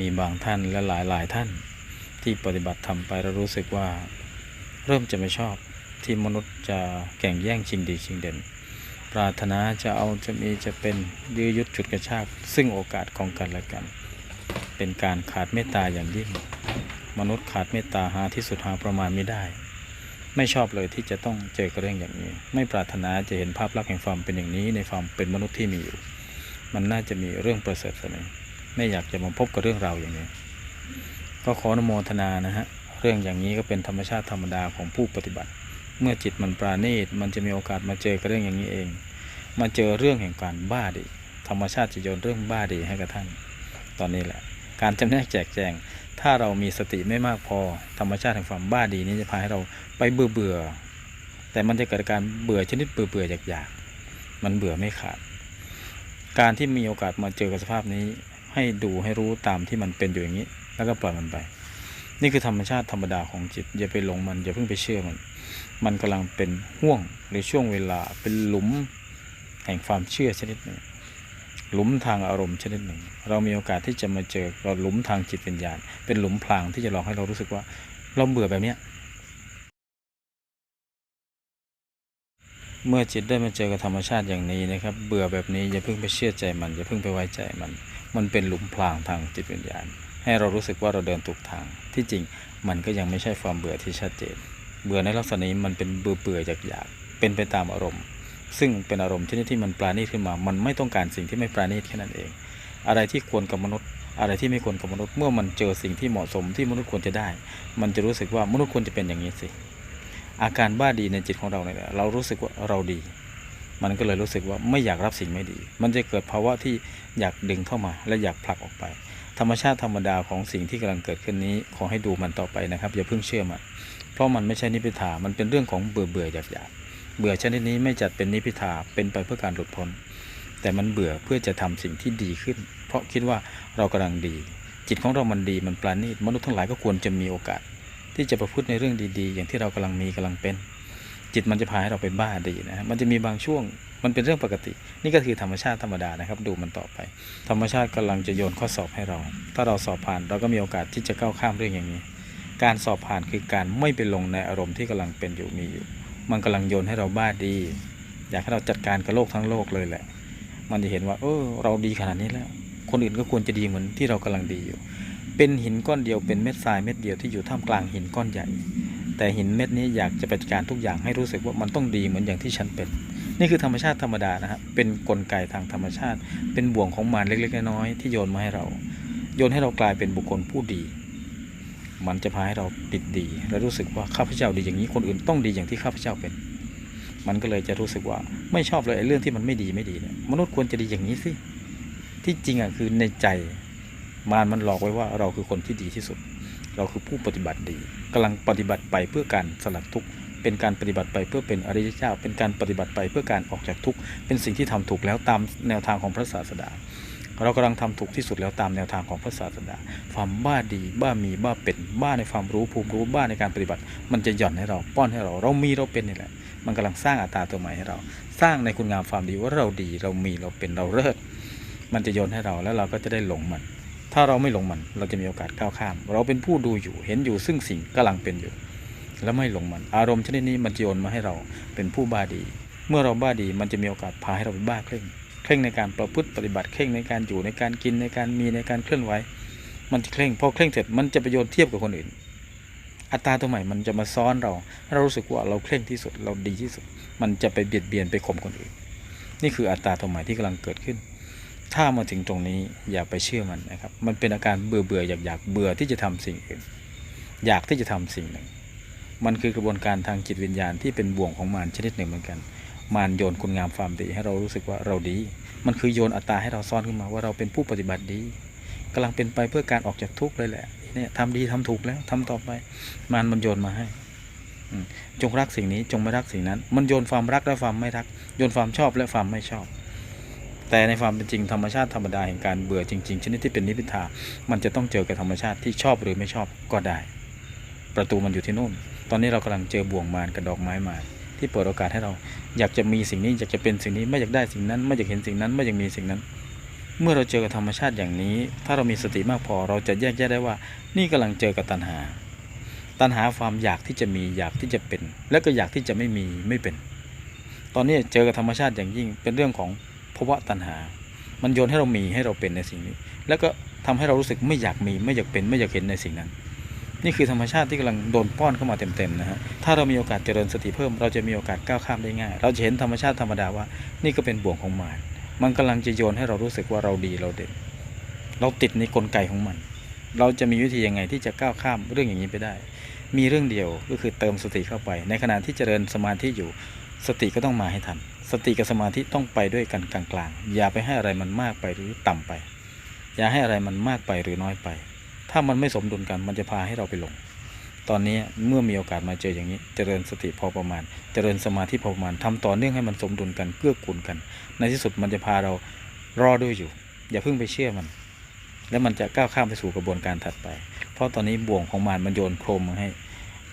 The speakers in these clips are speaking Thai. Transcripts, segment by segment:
มีบางท่านและหลายหลายท่าน ที่ปฏิบัติทำไปแล้วรู้สึกว่า เริ่มจะไม่ชอบที่มนุษย์จะแข่งแย่งชิงดีชิงเด่น ปรารถนาจะเอาจะมีจะเป็นยื้อยุดฉุดกระชาก ซึ่งโอกาสของกันและกัน เป็นการขาดเมตตาอย่างยิ่ง มนุษย์ขาดเมตตาหาที่สุดหาประมาณไม่ได้ ไม่ชอบเลยที่จะต้องเจอกับเรื่องอย่างนี้ ไม่ปรารถนาจะเห็นภาพลักษณ์แห่งความเป็นอย่างนี้ในความเป็นมนุษย์ที่มีอยู่ มันน่าจะมีเรื่องประเสริฐเสมอ ไม่อยากจะมาพบกับเรื่องราวอย่างนี้ ก็ขออนุโมทนานะฮะ เรื่องอย่างนี้ก็เป็นธรรมชาติธรรมดาของผู้ปฏิบัติ เมื่อจิตมันปราณีตมันจะมีโอกาสมาเจอกับเรื่องอย่างนี้เอง มาเจอเรื่องแห่งการบ้าดี ธรรมชาติจะโยนเรื่องบ้าดีให้กับท่าน ตอนนี้แหละ การจำแนกแจกแจง ถ้าเรามีสติไม่มากพอ ธรรมชาติแห่งความบ้าดีนี้จะพาให้เราไปเบื่อเบื่อ แต่มันจะเกิดการเบื่อชนิดเบื่อเบื่อๆอยากๆมันเบื่อไม่ขาด การที่มีโอกาสมาเจอกับสภาพนี้ ให้ดูให้รู้ตามที่มันเป็นอยู่อย่างนี้ แล้วก็ปล่อยมันไป นี่คือธรรมชาติธรรมดาของจิต อย่าไปหลงมันอย่าเพิ่งไปเชื่อมัน มันกำลังเป็นห่วงหรือช่วงเวลาเป็นหลุมแห่งความเชื่อชนิดหนึ่งหลุมทางอารมณ์ชนิดหนึ่ง เรามีโอกาสที่จะมาเจอกับหลุมทางจิตวิญญาณ เป็นหลุมพรางที่จะหลอกให้เรารู้สึกว่าเราเบื่อแบบเนี้ยเมื่อจิตได้มาเจอกับธรรมชาติอย่างนี้นะครับ เบื่อแบบนี้อย่าเพิ่งไปเชื่อใจมันอย่าเพิ่งไปไว้ใจมัน มันเป็นหลุมพรางทางจิตวิญญาณ ให้เรารู้สึกว่าเราเดินถูกทาง ที่จริงมันก็ยังไม่ใช่ความเบื่อที่ชัดเจน เบื่อในลักษณะนี้มันเป็นเบื่อเบื่ออยากอยากๆเป็นไปตามอารมณ์ ซึ่งเป็นอารมณ์ชนิดที่มันปราณีตขึ้นมา มันไม่ต้องการสิ่งที่ไม่ปราณีตแค่นั้นเอง อะไรที่ควรกับมนุษย์อะไรที่ไม่ควรกับมนุษย์เมื่อมันเจอสิ่งที่เหมาะสมที่มนุษย์ควรจะได้ มันจะรู้สึกว่ามนุษย์ควรจะเป็นอย่างนี้สิ อาการบ้าดีในจิตของเราเนี่ยเรารู้สึกว่าเราดี มันก็เลยรู้สึกว่าไม่อยากรับสิ่งไม่ดี มันจะเกิดภาวะที่อยากดึงเข้ามา และอยากผลักออกไป ธรรมชาติธรรมดาของสิ่งที่กำลังเกิดขึ้นนี้ ขอให้ดูมันต่อไปนะครับ อย่าเพิ่งเชื่อมัน เพราะมันไม่ใช่นิพิทามันเป็นเรื่องของเบื่อเบื่ออยากอยากเบื่อชนิดนี้ไม่จัดเป็นนิพิทาเป็นไปเพื่อการหลุดพ้น แต่มันเบื่อเพื่อจะทำสิ่งที่ดีขึ้น เพราะคิดว่าเรากำลังดี จิตของเรามันดีมันปราณีตมนุษย์ทั้งหลายก็ควรจะมีโอกาส ที่จะประพฤติในเรื่องดีๆ อย่างที่เรากำลังมีกำลังเป็น จิตมันจะพาให้เราไปบ้าดีนะมันจะมีบางช่วงมันเป็นเรื่องปกติ นี่ก็คือธรรมชาติธรรมดานะครับ ดูมันต่อไป ธรรมชาติกำลังจะโยนข้อสอบให้เรา ถ้าเราสอบผ่านเราก็มีโอกาสที่จะก้าวข้ามเรื่องอย่างนี้ การสอบผ่านคือการไม่ไปลงในอารมณ์ที่กำลังเป็นอยู่มีอยู่ มันกำลังโยนให้เราบ้าดี อยากให้เราจัดการกับโลกทั้งโลกเลยแหละ มันจะเห็นว่า เออ เราดีขนาดนี้แล้ว คนอื่นก็ควรจะดีเหมือนที่เรากำลังดีอยู่ เป็นหินก้อนเดียวเป็นเม็ดทรายเม็ดเดียวที่อยู่ท่ามกลางหินก้อนใหญ่ แต่หินเม็ดนี้อยากจะจัดการทุกอย่างให้รู้สึกว่ามันต้องดีเหมือนอย่างที่ฉันเป็น นี่คือธรรมชาติธรรมดานะครับเป็นกลไกทางธรรมชาติ เป็นบ่วงของมารเล็กๆน้อยๆที่โยนมาให้เรา โยนให้เรากลายเป็นบุคคลผู้ดี มันจะพาให้เราติดดี และรู้สึกว่าข้าพเจ้าดีอย่างนี้คนอื่นต้องดีอย่างที่ข้าพเจ้าเป็น มันก็เลยจะรู้สึกว่าไม่ชอบเลยไอ้เรื่องที่มันไม่ดีไม่ดีเนี่ยมนุษย์ควรจะดีอย่างนี้สิที่จริงอะคือในใจมารมันหลอกไว้ว่าเราคือคนที่ดีที่สุด เราคือผู้ปฏิบัติดีกำลังปฏิบัติไปเพื่อการสลัดทุกข์เป็นการปฏิบัติไปเพื่อเป็นอริยเจ้า เป็นการปฏิบัติไปเพื่อการออกจากทุกข์เป็นสิ่งที่ทำถูกแล้วตามแนวทางของพระศาสดา เรากำลังทำถูกที่สุดแล้วตามแนวทางของพระศาสดา ความบ้าดี บ้ามีบ้าเป็นบ้าในความรู้ภูมิรู้บ้าในการปฏิบัติ มันจะหย่อนให้เราป้อนให้เรา เรามีเราเป็นนี่แหละ มันกำลังสร้างอัตตาตัวใหม่ให้เรา สร้างในคุณงามความดีว่าเราดีเรามีเราเป็นเราเลิศมันจะโยนให้เราแล้วเราก็จะได้หลงมัน ถ้าเราไม่หลงมันเราจะมีโอกาสก้าวข้าม เราเป็นผู้ดูอยู่เห็นอยู่ซึ่งสิ่งกำลังเป็นอยู่ แล้วไม่หลงมัน อารมณ์ชนิดนี้มันจะโยนมาให้เราเป็นผู้บ้าดี เมื่อเราบ้าดีมันจะมีโอกาสพาให้เราเป็นบ้าเคร่งเคร่งในการประพฤติปฏิบัติเคร่งในการอยู่ในการกินในการมีในการเคลื่อนไหวมันจะเคร่งพอเคร่งเสร็จมันจะไปโยนเทียบกับคนอื่น อัตตาตัวใหม่มันจะมาซ้อนเราให้เรารู้สึกว่าเราเคร่งที่สุดเราดีที่สุด มันจะไปเบียดเบียนไปข่มคนอื่น นี่คืออัตตาตัวใหม่ที่กำลังเกิดขึ้น ถ้ามาถึงตรงนี้อย่าไปเชื่อมันนะครับ มันเป็นอาการเบื่อเบื่ออยากอยากเบื่อที่จะทำสิ่งอื่น อยากที่จะทำสิ่งหนึ่ง มันคือกระบวนการทางจิตวิญญาณที่เป็นบ่วงของมารชนิดหนึ่งเหมือนกันมารโยนคุณงามความดีให้เรารู้สึกว่าเราดี มันคือโยนอัตตาให้เราซ่อนขึ้นมาว่าเราเป็นผู้ปฏิบัติดีกำลังเป็นไปเพื่อการออกจากทุกข์เลยแหละเนี่ยทำดีทำถูกแล้วทำต่อไป มารมันโยนมาให้จงรักสิ่งนี้จงไม่รักสิ่งนั้น มันโยนความรักและความไม่รัก โยนความชอบและความไม่ชอบ แต่ในความเป็นจริงธรรมชาติธรรมดาแห่งการเบื่อจริง ๆ ชนิดที่เป็นนิพิทามันจะต้องเจอกับธรรมชาติที่ชอบหรือไม่ชอบก็ได้ ประตูมันอยู่ที่นู่น ตอนนี้เรากำลังเจอบ่วงมารกับดอกไม้มาที่เปิดโอกาสให้เราอยากจะมีสิ่งนี้อยากจะเป็นสิ่งนี้ไม่อยากได้สิ่งนั้น ไม่อยากเห็นสิ่งนั้นไม่อยากมีสิ่งนั้น เมื่อเราเจอกับธรรมชาติอย่างนี้ ถ้าเรามีสติมากพอเราจะแยกแยะได้ว่า นี่กำลังเจอกับตัณหา ตัณหาความอยากที่จะมีอยากที่จะเป็น และก็อยากที่จะไม่มีไม่เป็น ตอนนี้เจอกับธรรมชาติอย่างยิ่งเป็นเรื่องของ ภาวะตัณหา มันโยนให้เรามีให้เราเป็นในสิ่งนี้ แล้วก็ทำให้เรารู้สึกไม่อยากมีไม่อยากเป็นไม่อยากเห็นในสิ่งนั้น นี่คือธรรมชาติที่กำลังโดนป้อนเข้ามาเต็มๆนะฮะถ้าเรามีโอกาสเจริญสติเพิ่ม เราจะมีโอกาสก้าวข้ามได้ง่าย เราจะเห็นธรรมชาติธรรมดาว่า นี่ก็เป็นบ่วงของมารมันกำลังจะโยนให้เรารู้สึกว่าเราดีเราเด่นเราติดในกลไกของมัน เราจะมีวิธียังไงที่จะก้าวข้ามเรื่องอย่างนี้ไปได้ มีเรื่องเดียวก็คือเติมสติเข้าไป ในขณะที่เจริญสมาธิอยู่ สติก็ต้องมาให้ทัน สติกับสมาธิต้องไปด้วยกันกลางๆ อย่าไปให้อะไรมันมากไปหรือต่ำไป อย่าให้อะไรมันมากไปหรือน้อยไป ถ้ามันไม่สมดุลกันมันจะพาให้เราไปหลง ตอนนี้เมื่อมีโอกาสมาเจออย่างนี้ เจริญสติพอประมาณ เจริญสมาธิพอประมาณทำต่อเนื่องให้มันสมดุลกันเกื้อกูลกัน ในที่สุดมันจะพาเรารอด้วยอยู่ อย่าเพิ่งไปเชื่อมัน แล้วมันจะก้าวข้ามไปสู่กระบวนการถัดไป เพราะตอนนี้บ่วงของมารมันโยนโครมมาให้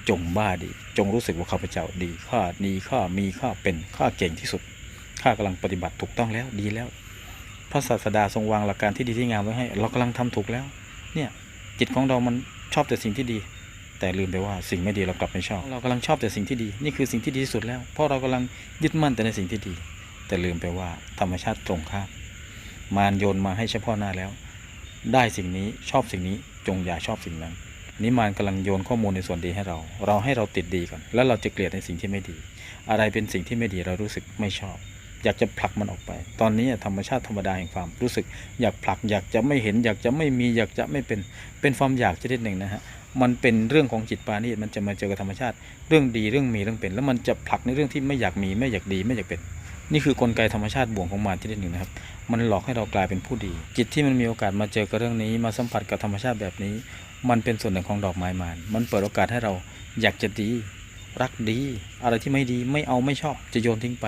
จงบ้าดี จงรู้สึกว่าข้าพเจ้าดีข้าดีข้ามีข้าเป็นข้าเก่งที่สุดข้ากำลังปฏิบัติถูกต้องแล้วดีแล้ว พระศาสดาทรงวางหลักการที่ดีที่งามไว้ให้ เรากำลังทำถูกแล้ว เนี่ยจิตของเรามันชอบแต่สิ่งที่ดี แต่ลืมไปว่าสิ่งไม่ดีเรากลับไม่ชอบ เรากำลังชอบแต่สิ่งที่ดี นี่คือสิ่งที่ดีที่สุดแล้ว เพราะเรากำลังยึดมั่นแต่ในสิ่งที่ดี แต่ลืมไปว่าธรรมชาติตรงข้ามมารโยนมาให้เฉพาะหน้าแล้ว ได้สิ่งนี้ชอบสิ่งนี้จงอย่าชอบสิ่งนั้น นี่มารกำลังโยนข้อมูลในส่วนดีให้เรา เราให้เราติดดีก่อน แล้วเราจะเกลียดในสิ่งที่ไม่ดี อะไรเป็นสิ่งที่ไม่ดีเรารู้สึกไม่ชอบ อยากจะผลักมันออกไป ตอนนี้ธรรมชาติธรรมดาแห่งความรู้สึก อยากผลักอยากจะไม่เห็น อยากจะไม่มีอยากจะไม่เป็นเป็นความอยากชนิดหนึ่งนะฮะมันเป็นเรื่องของจิตปาณีตมันจะมาเจอกับธรรมชาติ เรื่องดีเรื่องมีเรื่องเป็น แล้วมันจะผลักในเรื่องที่ไม่อยากมีไม่อยากดีไม่อยากเป็น นี่คือกลไกธรรมชาติบ่วงของมารชนิดหนึ่งนะครับ มันหลอกให้เรากลายเป็นผู้ดี จิตที่มันมีโอกาสมาเจอกับเรื่องนี้ มาสัมผัสกับธรรมชาติแบบนี้ มันเป็นส่วนหนึ่งของดอกไม้มารมันเปิดโอกาสให้เราอยากจะดี รักดี อะไรที่ไม่ดีไม่เอาไม่ชอบจะโยนทิ้งไป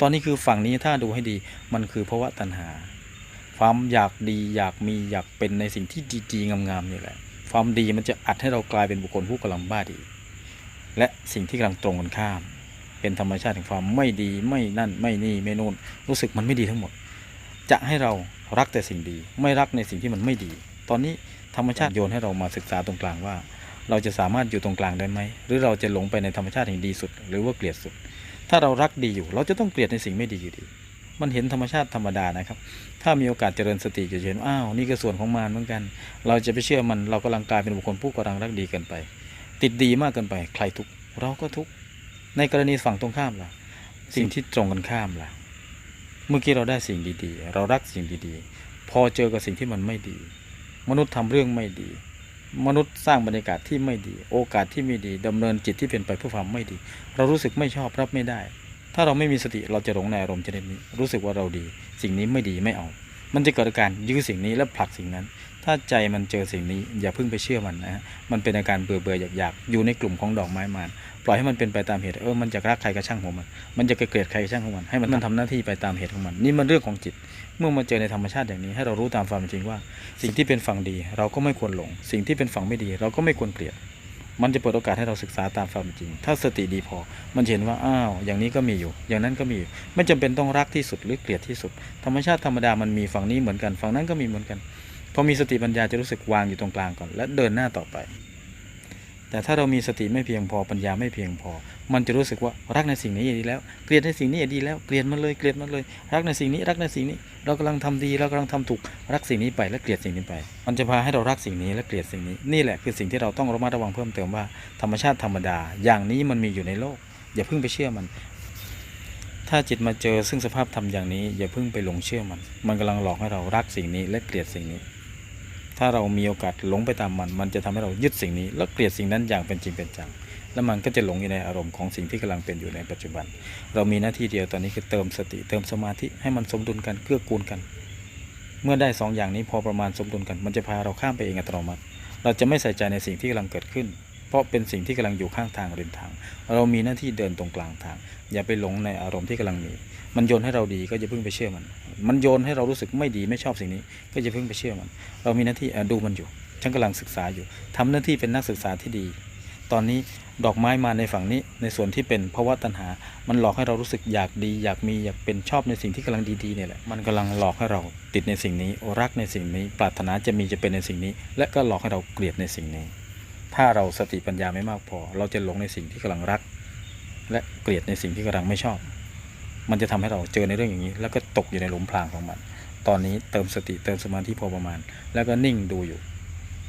ตอนนี้คือฝั่งนี้ถ้าดูให้ดี มันคือภาวะตัณหา ความอยากดีอยากมีอยากเป็นในสิ่งที่ดีๆงามๆนี่แหละ ความดีมันจะอัดให้เรากลายเป็นบุคคลผู้กำลังบ้าดี และสิ่งที่กำลังตรงกันข้าม เป็นธรรมชาติแห่งความไม่ดีไม่นั่นไม่นี่ไม่นู่นรู้สึกมันไม่ดีทั้งหมด จะให้เรารักแต่สิ่งดี ไม่รักในสิ่งที่มันไม่ดี ตอนนี้ ธรรมชาติโยนให้เรามาศึกษาตรงกลางว่า เราจะสามารถอยู่ตรงกลางได้ไหม หรือเราจะหลงไปในธรรมชาติแห่งดีสุด หรือว่าเกลียดสุด ถ้าเรารักดีอยู่ เราจะต้องเกลียดในสิ่งไม่ดีอยู่ดีมันเห็นธรรมชาติธรรมดานะครับ ถ้ามีโอกาสเจริญสติจะเห็นอ้าวนี่ก็ส่วนของมารเหมือนกัน เราจะไปเชื่อมันเรากำลังกลายเป็นบุคคลผู้กำลังรักดีเกินไป ติดดีมากเกินไป ใครทุกเราก็ทุกในกรณีฝั่งตรงข้ามล่ะ สิ่งที่ตรงกันข้ามล่ะ เมื่อกี้เราได้สิ่งดีๆ เรารักสิ่งดีๆ พอเจอกับสิ่งที่มันไม่ดี มนุษย์ทำเรื่องไม่ดี มนุษย์สร้างบรรยากาศที่ไม่ดี โอกาสที่ไม่ดีดำเนินจิตที่เป็นไปเพื่อความไม่ดี เรารู้สึกไม่ชอบรับไม่ได้ ถ้าเราไม่มีสติเราจะหลงในอารมณ์ชนิดนี้ รู้สึกว่าเราดี สิ่งนี้ไม่ดีไม่เอา มันจะเกิดอาการยื้อสิ่งนี้และผลักสิ่งนั้น ถ้าใจมันเจอสิ่งนี้อย่าเพิ่งไปเชื่อมันนะฮะมันเป็นอาการเบื่อเบื่ออยากอยากๆอยู่ในกลุ่มของดอกไม้มารปล่อยให้มันเป็นไปตามเหตุเออมันจะรักใครก็ช่างของมัน มันจะเกลียดใครก็ช่างของมัน ให้มันมันทำหน้าที่ไปตามเหตุของมัน นี่มันเรื่องของจิต เมื่อมาเจอในธรรมชาติอย่างนี้ ให้เรารู้ตามความจริงว่า สิ่งที่เป็นฝั่งดีเราก็ไม่ควรหลง สิ่งที่เป็นฝั่งไม่ดี เราก็ไม่ควรเกลียด มันจะเปิดโอกาสให้เราศึกษาตามความจริง ถ้าสติดีพอ มันเห็นว่าอ้าวอย่างนี้ก็มีอยู่ อย่างนั้นก็มีอยู่ไม่จำเป็นต้องรักที่สุดหรือเกลียดที่สุด ธรรมชาติธรรมดามันมีฝั่งนี้เหมือนกันฝั่งนั้นก็มีเหมือนกัน พอมีสติปัญญาจะรู้สึกวางอยู่ตรงกลางก่อน และเดินหน้าต่อไป แต่ถ้าเรามีสติไม่เพียงพอปัญญาไม่เพียงพอ มันจะรู้สึกว่ารักในสิ่งนี้ดีแล้ว เกลียดในสิ่งนี้ดีแล้ว เกลียดมันเลยเกลียดมันเลย รักในสิ่งนี้รักในสิ่งนี้ เรากำลังทำดีเรากำลังทำถูกรักสิ่งนี้ไปและเกลียดสิ่งนี้ไป มันจะพาให้เรารักสิ่งนี้และเกลียดสิ่งนี้นี่แหละคือสิ่งที่เราต้องระมัดระวังเพิ่มเติมว่าธรรมชาติธรรมดา อย่างนี้มันมีอยู่ในโลก อย่าเพิ่งไปเชื่อมันถ้าจิตมาเจอซึ่งสภาพธรรมอย่างนี้อย่าเพิ่งไปหลงเชื่อมัน มันกำลังหลอกให้เรารักสิ่งนี้และเกลียดสิ่งนี้ ถ้าเรามีโอกาสหลงไปตามมัน มันจะทำให้เรายึดสิ่งนี้ แล้วเกลียดสิ่งนั้นอย่างเป็นจริงเป็นจัง แล้วมันก็จะหลงอยู่ในอารมณ์ของสิ่งที่กำลังเป็นอยู่ในปัจจุบัน เรามีหน้าที่เดียวตอนนี้คือเติมสติ เติมสมาธิให้มันสมดุลกันเกื้อกูลกัน เมื่อได้สองอย่างนี้พอประมาณสมดุลกัน มันจะพาเราข้ามไปเองอัตโนมัติ เราจะไม่ใส่ใจในสิ่งที่กำลังเกิดขึ้น เพราะเป็นสิ่งที่กำลังอยู่ข้างทางริมทาง เรามีหน้าที่เดินตรงกลางทาง อย่าไปหลงในอารมณ์ที่กำลังมี มันโยนให้เราดีก็จะเพิ่งไปเชื่อมัน มันโยนให้เรารู้สึกไม่ดีไม่ชอบสิ่งนี้ ก็จะเพิ่งไปเชื่อมัน เรามีหน้าที่ดูมันอยู่ฉันกำลังศึกษาอยู่ทำหน้าที่เป็นนักศึกษาที่ดี ตอนนี้ดอกไม้มาในฝั่งนี้ในส่วนที่เป็นภาวะตัณหา มันหลอกให้เรารู้สึกอยากดี อยากมีอยากเป็นชอบในสิ่งที่กำลังดีๆเนี่ยแหละมันกำลังหลอกให้เราติดในสิ่งนี้รักในสิ่งนี้ ปรารถนาจะมีจะเป็นในสิ่งนี้ และก็หลอกให้เราเกลียดในสิ่งนี้ ถ้าเราสติปัญญาไม่มากพอ เราจะหลงในสิ่งที่กำลังรัก และเกลียดในสิ่งที่กำลังไม่ชอบ มันจะทำให้เราเจอในเรื่องอย่างนี้ แล้วก็ตกอยู่ในหลุมพรางของมัน ตอนนี้เติมสติเติมสมาธิพอประมาณ แล้วก็นิ่งดูอยู่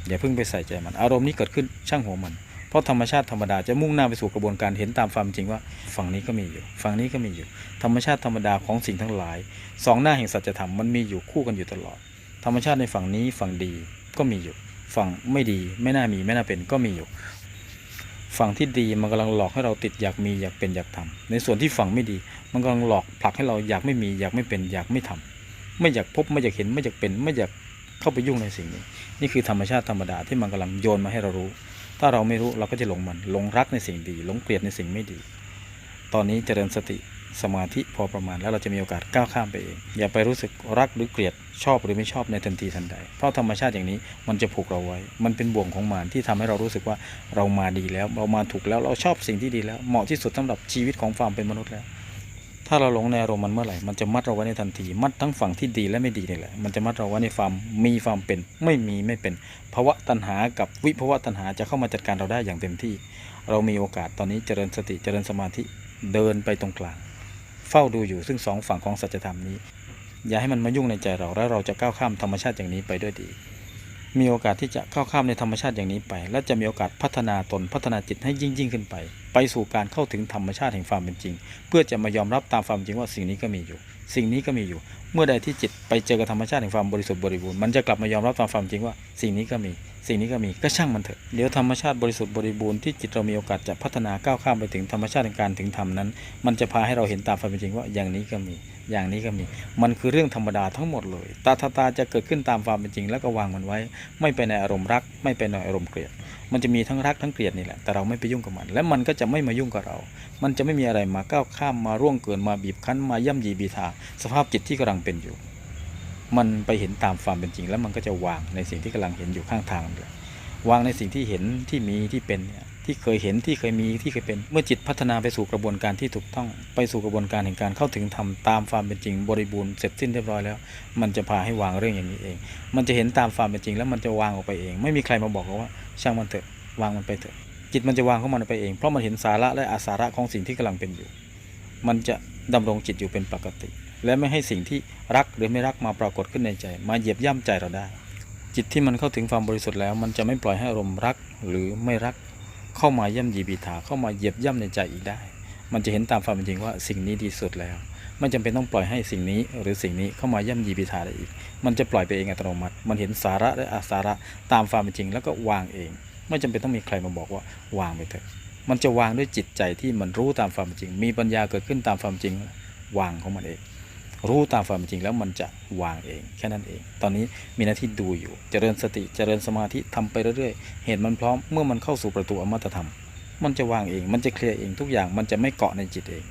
อย่าเพิ่งไปใส่ใจมัน อารมณ์นี้เกิดขึ้นช่างหัวมัน เพราะธรรมชาติธรรมดาจะมุ่งหน้าไปสู่กระบวนการเห็นตามความจริงว่าฝั่งนี้ก็มีอยู่ ฝั่งนี้ก็มีอยู่ ธรรมชาติธรรมดาของสิ่งทั้งหลาย สองหน้าแห่งสัจธรรมมันมีอยู่คู่กันอยู่ตลอด ธรรมชาติในฝั่งนี้ฝั่งดีก็มีอยู่ ฝั่งไม่ดีไม่น่ามีไม่น่าเป็นก็มีอยู่ ฝั่งที่ดีมันกำลังหลอกให้เราติดอยากมีอยากเป็นอยากทำในส่วนที่ฝั่งไม่ดี มันกำลังหลอกผลักให้เราอยากไม่มีอยากไม่เป็นอยากไม่ทำไม่อยากพบไม่อยากเห็นไม่อยากเป็นไม่อยากเข้าไปยุ่งในสิ่งนี้ นี่คือธรรมชาติธรรมดาที่มันกำลังโยนมาให้เรารู้ ถ้าเราไม่รู้เราก็จะหลงมันหลงรักในสิ่งดีหลงเกลียดในสิ่งไม่ดี ตอนนี้เจริญสติ สมาธิพอประมาณ แล้วเราจะมีโอกาสก้าวข้ามไปเอง อย่าไปรู้สึกรักหรือเกลียดชอบหรือไม่ชอบในทันทีทันใด เพราะธรรมชาติอย่างนี้มันจะผูกเราไว้ มันเป็นบ่วงของมารที่ทำให้เรารู้สึกว่าเรามาดีแล้ว เรามาถูกแล้วเราชอบสิ่งที่ดีแล้ว เหมาะที่สุดสำหรับชีวิตของความเป็นมนุษย์แล้วถ้าเราหลงในอารมณ์มันเมื่อไหร่ มันจะมัดเราไว้ในทันที มัดทั้งฝั่งที่ดีและไม่ดีนี่แหละ มันจะมัดเราไว้ในความมีความเป็น ไม่มีไม่เป็น ภาวะตัณหากับวิภาวะตัณหาจะเข้ามาจัดการเราได้อย่างเต็มที่ เรามีโอกาสตอนนี้เจริญสติ เจริญสมาธิ เดินไปตรงกลาง เฝ้าดูอยู่ซึ่งสองฝั่งของสัจธรรมนี้ อย่าให้มันมายุ่งในใจเราและเราจะก้าวข้ามธรรมชาติอย่างนี้ไปด้วยดี มีโอกาสที่จะก้าวข้ามในธรรมชาติอย่างนี้ไป และจะมีโอกาสพัฒนาตนพัฒนาจิตให้ยิ่งยิ่งขึ้นไป ไปสู่การเข้าถึงธรรมชาติแห่งความเป็นจริง เพื่อจะมายอมรับตามความจริงว่าสิ่งนี้ก็มีอยู่ สิ่งนี้ก็มีอยู่ เมื่อใดที่จิตไปเจอกับธรรมชาติแห่งความบริสุทธิ์บริบูรณ์มันจะกลับมายอมรับตามความจริงว่าสิ่งนี้ก็มี สิ่งนี้ก็มีก็ช่างมันเถอะเดี๋ยวธรรมชาติบริสุทธิ์บริบูรณ์ที่จิตเรามีโอกาสจะพัฒนาก้าวข้ามไปถึงธรรมชาติแห่งการถึงธรรมนั้น มันจะพาให้เราเห็นตามความเป็นจริงว่าอย่างนี้ก็มี อย่างนี้ก็มี มันคือเรื่องธรรมดาทั้งหมดเลย ตาตาตาจะเกิดขึ้นตามความเป็นจริง แล้วก็วางมันไว้ ไม่ไปในอารมณ์รัก ไม่ไปในอารมณ์เกลียด มันจะมีทั้งรักทั้งเกลียดนี่แหละ แต่เราไม่ไปยุ่งกับมัน และมันก็จะไม่มายุ่งกับเรา มันจะไม่มีอะไรมาก้าวข้ามมาร่วงเกินมาบีบคั้นมาย่ำยีบีทา สภาพจิตที่กำลังเป็นอยู่ มันไปเห็นตามความเป็นจริง แล้วมันก็จะวางในสิ่งที่กำลังเห็นอยู่ข้างทางเลยวางในสิ่งที่เห็นที่มีที่เป็นเนี่ย ที่เคยเห็นที่เคยมีที่เคยเป็น เมื่อจิตพัฒนาไปสู่กระบวนการที่ถูกต้องไปสู่กระบวนการแห่งการเข้าถึงธรรมตามความเป็นจริง บริบูรณ์เสร็จสิ้นเรียบร้อยแล้ว มันจะพาให้วางเรื่องอย่างนี้เอง มันจะเห็นตามความเป็นจริง แล้วมันจะวางออกไปเอง ไม่มีใครมาบอกว่า ช่างมันเถอะวางมันไปเถอะจิตมันจะวางของมันไปเองเพราะมันเห็นสาระและอาสาระของสิ่งที่กำลังเป็นอยู่ มันจะดำรงจิตอยู่เป็นปกติ และไม่ให้สิ่งที่รักหรือไม่รักมาปรากฏขึ้นในใจ มาเหยียบย่ำใจเราได้ จิตที่มันเข้าถึงความบริสุทธิ์แล้ว มันจะไม่ปล่อยให้อารมณ์รักหรือไม่รัก เข้ามาย่ำยีบีถาเข้ามาเหยียบย่ำในใจอีกได้ มันจะเห็นตามความเป็นจริงว่าสิ่งนี้ดีสุดแล้ว ไม่จำเป็นต้องปล่อยให้สิ่งนี้หรือสิ่งนี้เข้ามาย่ำยีบีถาได้อีก มันจะปล่อยไปเองอัตโนมัติ มันเห็นสาระและอาสาระตามความเป็นจริง แล้วก็วางเอง ไม่จำเป็นต้องมีใครมาบอกว่าวางไปเถอะมันจะวางด้วยจิตใจที่มันรู้ตามความจริง มีปัญญาเกิดขึ้นตามความจริง วางของมันเอง รู้ตามความเป็นจริงแล้วมันจะวางเองแค่นั้นเอง ตอนนี้มีหน้าที่ดูอยู่เจริญสติเจริญสมาธิทำไปเรื่อยๆ เหตุมันพร้อมเมื่อมันเข้าสู่ประตูอมตะธรรม มันจะวางเอง มันจะเคลียร์เองทุกอย่างมันจะไม่เกาะในจิตเอง